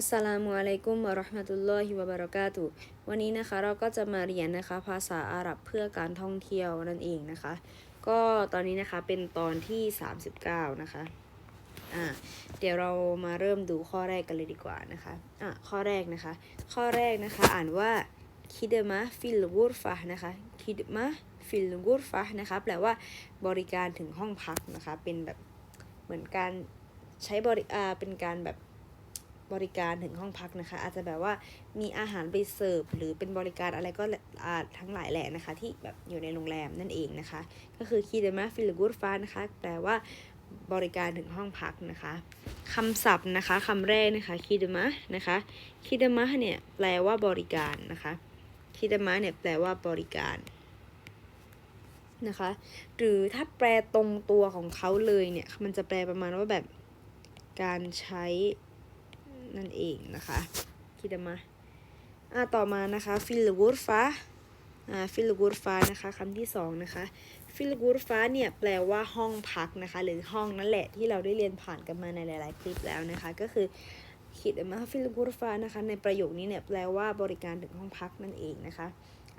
อัสสลามุอะลัยกุมวะราะห์มะตุลลอฮิวะบะเราะกาตุวันนี้นะคะเราก็จะมาเรียนนะคะ ภาษาอาหรับเพื่อการท่องเที่ยวนั่นเองนะคะ ก็ตอนนี้นะคะเป็นตอนที่ 39 นะคะอ่าเดี๋ยวเรามาเริ่มดูข้อแรกกันเลยดีกว่านะคะอะข้อแรกนะคะ ข้อแรกนะคะอ่านว่าคิดมะฟิลกุรฟะนะคะคิดมะฟิลกุรฟะนะคะแปลว่าบริการถึงห้องพักนะคะ เป็นแบบเหมือนการใช้บริอ่าเป็นการแบบ บริการถึงห้องพักนะคะ อาจจะแบบว่ามีอาหารไปเสิร์ฟหรือเป็นบริการอะไรก็ทั้งหลายแหละนะคะ ที่แบบอยู่ในโรงแรมนั่นเองนะคะ ก็คือคีเดมาฟิลกูดฟ้านะคะแปลว่าบริการถึงห้องพักนะคะคำศัพท์นะคะคำแรกนะคะคีเดมานะคะคีเดมาเนี่ยแปลว่าบริการนะคะคีเดมาเนี่ยแปลว่าบริการนะคะ หรือถ้าแปลตรงตัวของเขาเลยเนี่ย มันจะแปลประมาณว่าแบบการใช้ นั่นเองนะคะคิดมาอ่าต่อมานะคะฟิลกูรฟ้าอ่าฟิลกูรฟ้านะคะคำที่สองนะคะฟิลกูรฟ้าเนี่ยแปลว่าห้องพักนะคะ หรือห้องนั่นแหละที่เราได้เรียนผ่านกันมาในหลาย ๆ คลิปแล้วนะคะ ก็คือคิดมาฟิลกูรฟ้านะคะ ในประโยคนี้เนี่ยแปลว่าบริการถึงห้องพักนั่นเองนะคะ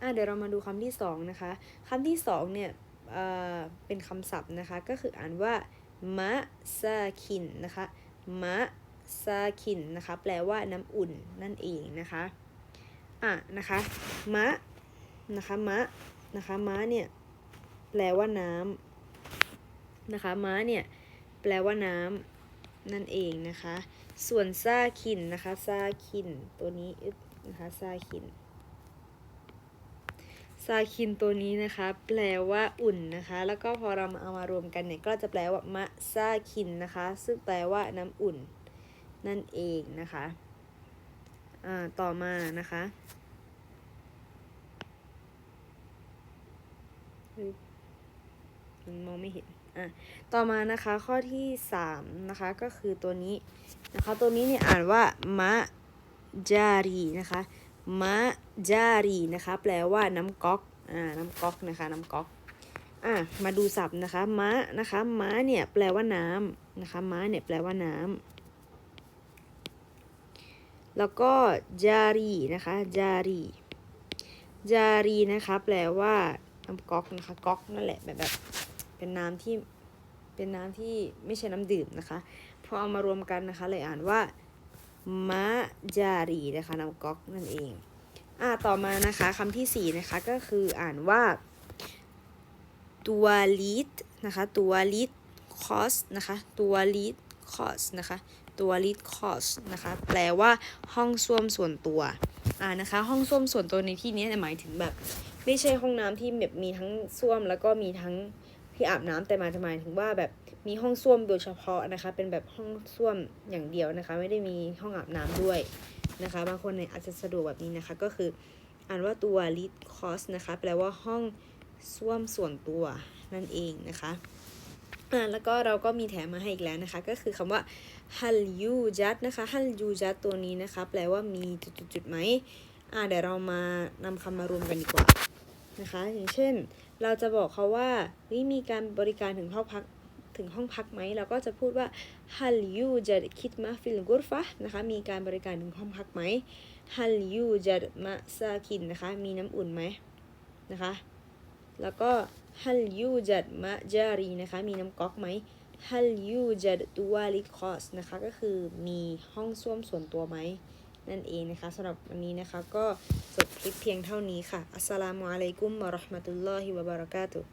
อ่าเดี๋ยวเรามาดูคำที่สองนะคะคำที่สองเนี่ยเอ่อเป็นคำศัพท์นะคะ ก็คืออ่านว่ามะซาคินนะคะมะ ซาคินนะคะ แปลว่าน้ำอุ่นนั่นเองนะคะ อะนะคะ มะ นะคะ มะ นะคะม้าเนี่ย แปลว่าน้ำนะคะม้าเนี่ย แปลว่าน้ำนั่นเองนะคะ ส่วนซาคินนะคะ ซาคิน ตัวนี้อึบนะคะ ซาคินซาคินตัวนี้นะคะ แปลว่าอุ่นนะคะ แล้วก็พอเรามาเอามารวมกันเนี่ย ก็จะแปลว่ามะซาคินนะคะ ซึ่งแปลว่าน้ำอุ่น นั่นเองนะคะอ่าต่อมานะคะมันมองไม่เห็น อะ ต่อมานะคะข้อที่สามนะคะก็คือตัวนี้นะคะตัวนี้เนี่ยอ่านว่ามะจารีนะคะมะจารีนะคะ แปลว่าน้ำก๊อก อ่า น้ำก๊อกนะคะ น้ำก๊อก อะ มาดูศัพท์นะคะมะนะคะม้าเนี่ยแปลว่าน้ำนะคะม้าเนี่ยแปลว่าน้ำ แล้วก็จารีนะคะจารีจารีนะคะแปลว่าน้ำก๊อกนะคะก๊อกนั่นแหละแบบแบบเป็นน้ำที่เป็นน้ำที่ไม่ใช่น้ำดื่มนะคะพอเอามารวมกันนะคะเลยอ่านว่ามะจารีนะคะน้ำก๊อกนั่นเองอ่าต่อมานะคะคำที่สี่นะคะก็คืออ่านว่าตัวลิตนะคะตัวลิตคอสนะคะตัวลิตคอสนะคะ ตัว l e a d cost นะคะ แปลว่าห้องส้วมส่วนตัว อ่านะคะ ห้องส้วมส่วนตัวในที่นี้หมายถึงแบบ ไม่ใช่ห้องน้ำที่แบบมีทั้งส้วมแล้วก็มีทั้งที่อาบน้ำแต่มาจะหมายถึงว่าแบบมีห้องส้วมโดยเฉพาะนะคะ เป็นแบบห้องส้วมอย่างเดียวนะคะ ไม่ได้มีห้องอาบน้ำด้วยนะคะบางคนเนี่ยอาจจะสะดวกแบบนี้นะคะ ก็คืออ่านว่าตัว l e a d cost นะคะ แปลว่าห้องส้วมส่วนตัวนั่นเองนะคะ อ่าแล้วก็เราก็มีแถมมาให้อีกแล้วนะคะ ก็คือคำว่าฮัลยูจัดนะคะฮัลยูจัดตัวนี้นะคะ แปลว่ามีจุดๆไหมอ่าเดี๋ยวเรามานำคำมารวมกันดีกว่านะคะ อย่างเช่น เราจะบอกเขาว่าเฮ้ยมีการบริการถึงห้องพักถึงห้องพักไหมเราก็จะพูดว่าฮัลยูจัดคิดมาฟิลกุรฟะนะคะมีการบริการถึงห้องพักไหมฮัลยูจัดมาซาคินนะคะมีน้ำอุ่นไหมนะคะ แล้วก็ ฮัลยูจัดมะจารีนะคะ มีน้ำก๊อกไหมฮัลยูจัดตัวลิคอสนะคะ ก็คือมีห้องส้วมส่วนตัวไหม นั่นเองนะคะสำหรับวันนี้นะคะ ก็จบคลิปเพียงเท่านี้ค่ะ อัสสลามุอะลัยกุมมะราะห์มะตุลลอฮิวะบะเราะกาตุฮ์